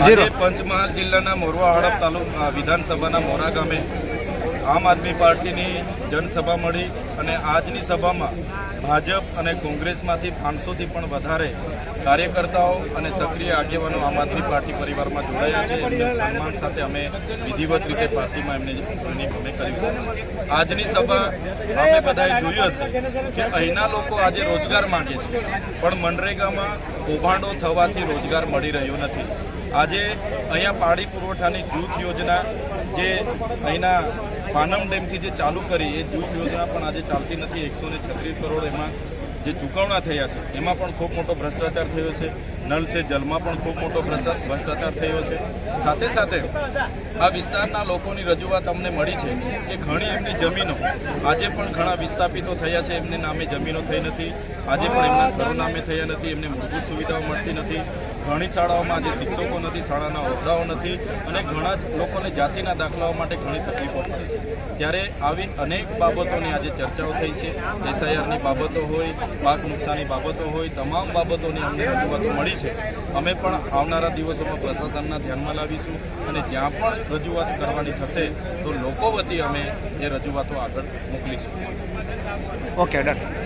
આજે. પંચમહાલ જિલ્લાના મોરવા હડપ તાલુકા વિધાનસભાના મોરા ગામે આમ આદમી પાર્ટીની જનસભા મળી અને આજની સભામાં ભાજપ અને કોંગ્રેસમાંથી પાંચસોથી પણ વધારે કાર્યકર્તાઓ અને સક્રિય આગેવાનો આમ આદમી પાર્ટી પરિવારમાં જોડાયા છે. એમને સન્માન સાથે અમે વિધિવત રીતે પાર્ટીમાં એમને એમની અમે કર્યું છે. આજની સભા અમે બધાએ જોયું હશે કે અહીંના લોકો આજે રોજગાર માંગે છે. પણ મનરેગામાં કૌભાંડો થવાથી રોજગાર મળી રહ્યો નથી. આજે અહીંયા પાણી પુરવઠાની જૂથ યોજના જે અહીંના પાનમ ડેમથી જે ચાલુ કરી, એ જૂથ યોજના પણ આજે ચાલતી નથી. એકસો છત્રીસ કરોડ એમાં જે ચૂકવણા થયા છે, એમાં પણ ખૂબ મોટો ભ્રષ્ટાચાર થયો છે. નલ છે જલમાં પણ ખૂબ મોટો ભ્રષ્ટા- ભ્રષ્ટાચાર થયો છે. સાથે સાથે આ વિસ્તારના લોકોની રજૂઆત અમને મળી છે કે ઘણી એમની જમીનો, આજે પણ ઘણા વિસ્થાપિતો થયા છે, એમને નામે જમીનો થઈ નથી, આજે પણ એમના ઘરો નામે થયા નથી, એમને મૂળભૂત સુવિધાઓ મળતી નથી. ઘણી શાળાઓમાં આજે શિક્ષકો નથી, શાળાના હોદ્દાઓ નથી અને ઘણા લોકોને જાતિના દાખલાઓ માટે ઘણી તકલીફો પડે છે. ત્યારે આવી અનેક બાબતોની આજે ચર્ચાઓ થઈ છે. એસઆઈઆરની બાબતો હોય, પાક નુકસાની બાબતો હોય, તમામ બાબતોની અમને રજૂઆતો મળી છે. અમે પણ આવનારા દિવસોમાં પ્રશાસનના ધ્યાનમાં લાવીશું અને જ્યાં પણ રજૂઆત કરવાની થશે, તો લોકો વતી અમે એ રજૂઆતો આગળ મોકલીશું. Okay done